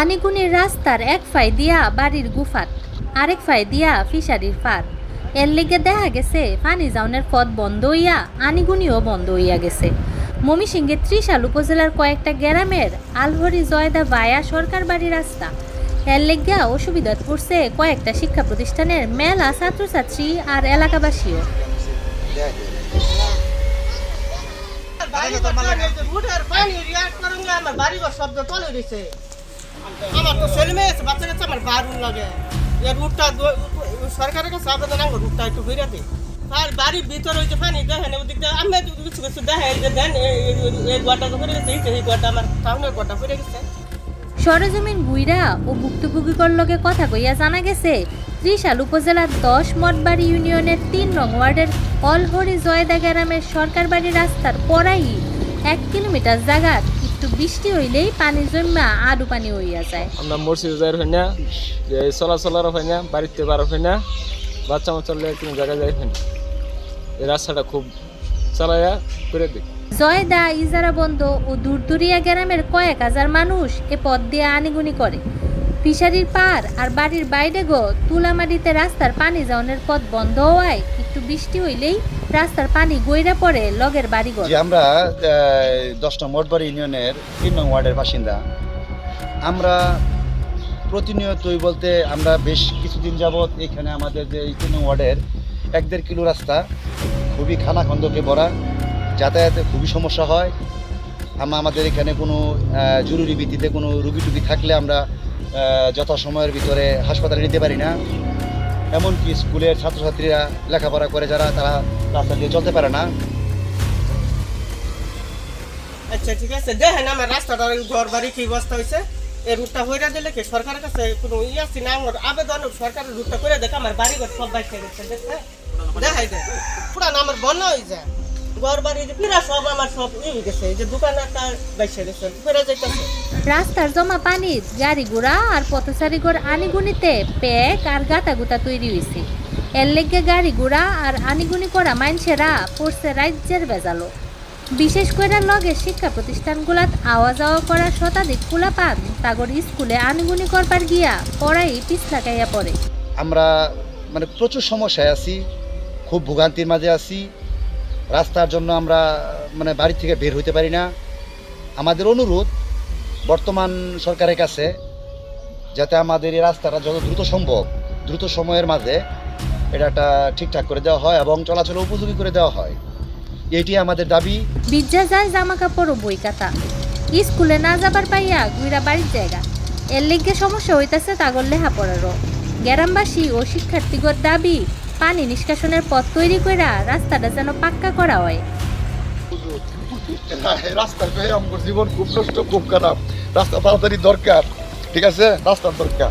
আনিগুনির রাস্তার এক ফাই দিয়া বাড়ির গুফাত, আরেক ফাই দিয়া ফিশারির পার এর লেগে দেখা গেছে, পানি যাওনের পথ বন্ধ হইয়া আনিগুনিও বন্ধ হইয়া গেছে। মমিসিংহের ত্রিশাল উপজেলার কয়েকটা গ্রামের আলহরি জয়দা বায়া সরকার বাড়ি রাস্তা। এর লেগিয়া অসুবিধাত পড়ছে কয়েকটা শিক্ষা প্রতিষ্ঠানের মেলা ছাত্রছাত্রী আর এলাকাবাসীও। বাড়ি শব্দ তলে রয়েছে আমার তো ছেলে মেয়ে আছে, বাচ্চা আমার বারুন লাগে। রুটটা সরকারের কাছে আবেদন আমার রুটটা একটু আর বাড়ির ভিতরে ওই যে পানি দেখেন আমি কিছু কিছু দেখেন যে দেন, এই- গোয়াটা তো গেছে, এই গোয়াটা আমার টাউনের গোয়াটা ঘুরে গেছে। সরজমিন গুইরা ও ভুক্তভোগীকর লগে কথা কইয়া জানা গেছে, ত্রিশাল উপজেলার দশ মঠবাড়ি ইউনিয়নের তিন নং ওয়ার্ডের অলহরি জয়দা গ্রামের সরকার বাড়ি রাস্তার পরাই এক কিলোমিটার জায়গাত একটু বৃষ্টি হইলেই পানি জমা আডু পানি হইয়া যায়। আমরা মসজিদে যাই হয় না যে চলাচলারও হয় না বাড়িতে বারো হয় না বাচ্চা মাচ্চালে কোনো জায়গায় যাই হয় না এই রাস্তাটা খুব চালাইয়া করে দিই জয়দা ইজারা বন্ধ ও দূরদূরিয়া গ্রামের কয়েক হাজার মানুষ এ পথ দিয়ে আনিগুনি করে। ফিশারির পার আর বাড়ির বাইরে গো তুলামাটিতে রাস্তার পানি যাওয়ানোর পথ বন্ধ হওয়ায় একটু বৃষ্টি হইলেই রাস্তার পানি গইরা পড়ে লগের বাড়িঘর। যে আমরা দশটা মঠবাড়ি ইউনিয়নের তিন নং ওয়ার্ডের বাসিন্দা। আমরা প্রতিনিয়তই বলতে আমরা বেশ কিছুদিন যাবৎ এখানে আমাদের যে তিন নং ওয়ার্ডের এক দেড় কিলো রাস্তা, খুবই খানাখন্দকে ভরা, যাতায়াতে খুবই সমস্যা হয়। আমরা আমাদের এখানে কোনো জরুরি ভিত্তিতে কোনো রুগী টুগী থাকলে আমরা যথাসময়ের ভিতরে হাসপাতালে নিতে পারি না। এমনকি স্কুলের ছাত্রছাত্রীরা লেখাপড়া করে যারা, তারা রাস্তা দিয়ে চলতে পারে না। আচ্ছা ঠিক আছে। দেখেন আমার রাস্তাটা ঘর বাড়ি কি অবস্থা হয়েছে। এই রুটটা হইরা দিলে কি সরকারের কাছে কোনো ইয়ে আছে না? আমার আবেদন সরকারের রুটটা করে দেখে, আমার বাড়ি ঘর সব বাইক গেছে দেখছে দেখাই দে পুরান আমার বন্যা হয়ে যায় রাস্তার জমা পানি গাড়ি ঘোড়া আর পথচারী ঘর আনিগুনিতে প্যাক আর গাতা গুতা তৈরি হয়েছে এর লেগে গাড়ি ঘোড়া আর আনিগুনি করা মানুষেরা পড়ছে রাজ্যের বেজালো। বিশেষ করে লগে শিক্ষা প্রতিষ্ঠানগুলাত আওয়া যাওয়া করা শতাধিক খোলা পান তাগর স্কুলে আনিগুনি করবার গিয়া পড়াই পিছলা খাইয়া পড়ে। আমরা মানে প্রচুর সমস্যায় আছি খুব ভোগান্তির মাঝে আছি। রাস্তার জন্য আমরা মানে বাড়ি থেকে বের হইতে পারি না। আমাদের অনুরোধ বর্তমান সরকারের কাছে যাতে আমাদের এই রাস্তাটা যত দ্রুত সম্ভব, দ্রুত সময়ের মাঝে এটা একটা ঠিকঠাক করে দেওয়া হয় এবং চলাচল উপযোগী করে দেওয়া হয়। এটি আমাদের দাবি। বিদ্যা যায় জামা কাপড় ও বই কাতা স্কুলে না যাবার পাইয়া গুইরা বাড়ির জায়গা। এর লিগে সমস্যা হইতাছে লেহা পড়ারও গ্রামবাসী ও শিক্ষার্থীগর দাবি পানি নিষ্কাশনের পথ তৈরি কইরা রাস্তাটা যেন পাক্কা করা হয়। রাস্তা জীবন খুব কষ্ট, খুব খারাপ। রাস্তা তাড়াতাড়ি দরকার, ঠিক আছে? রাস্তার দরকার।